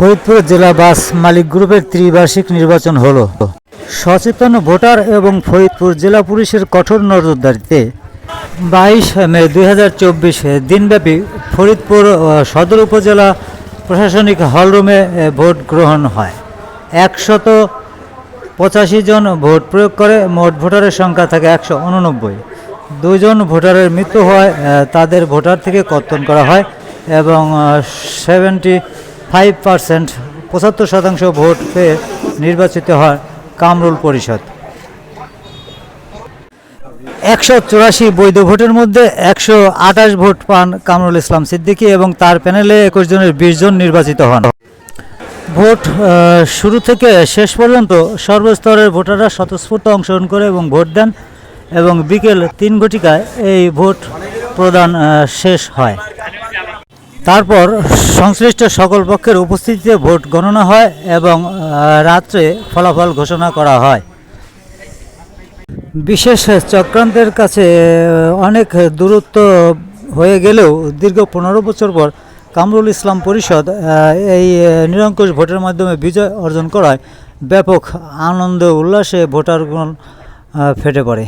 ফরিদপুর জেলা বাস মালিক গ্রুপের ত্রিবার্ষিক নির্বাচন হল। সচেতন ভোটার এবং ফরিদপুর জেলা পুলিশের কঠোর নজরদারিতে বাইশ মে দুই দিনব্যাপী ফরিদপুর সদর উপজেলা প্রশাসনিক হলরুমে ভোট গ্রহণ হয়। একশত পঁচাশি জন ভোট প্রয়োগ করে মোট ভোটারের সংখ্যা থাকে একশো উননব্বই। দুজন ভোটারের মৃত্যু হয় তাদের ভোটার থেকে কর্তন করা হয় এবং সেভেন্টি ফাইভ পার্সেন্ট পঁচাত্তর শতাংশ ভোট পেয়ে নির্বাচিত হয় কামরুল পরিষদ। একশো চুরাশি বৈধ ভোটের মধ্যে একশো আঠাশ ভোট পান কামরুল ইসলাম সিদ্দিকী এবং তার প্যানেলে একুশ জনের বিশ জন নির্বাচিত হন। ভোট শুরু থেকে শেষ পর্যন্ত সর্বস্তরের ভোটাররা স্বতঃস্ফূর্ত অংশগ্রহণ করে এবং ভোট দেন এবং বিকেল তিন ঘটিকায় এই ভোট প্রদান শেষ হয়। তারপর সংশ্লিষ্ট সকল পক্ষের উপস্থিতিতে ভোট গণনা হয় এবং রাত্রে ফলাফল ঘোষণা করা হয়। বিশেষ চক্রান্তের কাছে অনেক দূরত্ব হয়ে গেলেও দীর্ঘ পনেরো বছর পর কামরুল ইসলাম পরিষদ এই নিরঙ্কুশ ভোটের মাধ্যমে বিজয় অর্জন করায় ব্যাপক আনন্দ উল্লাসে ভোটারগণ ফেটে পড়ে।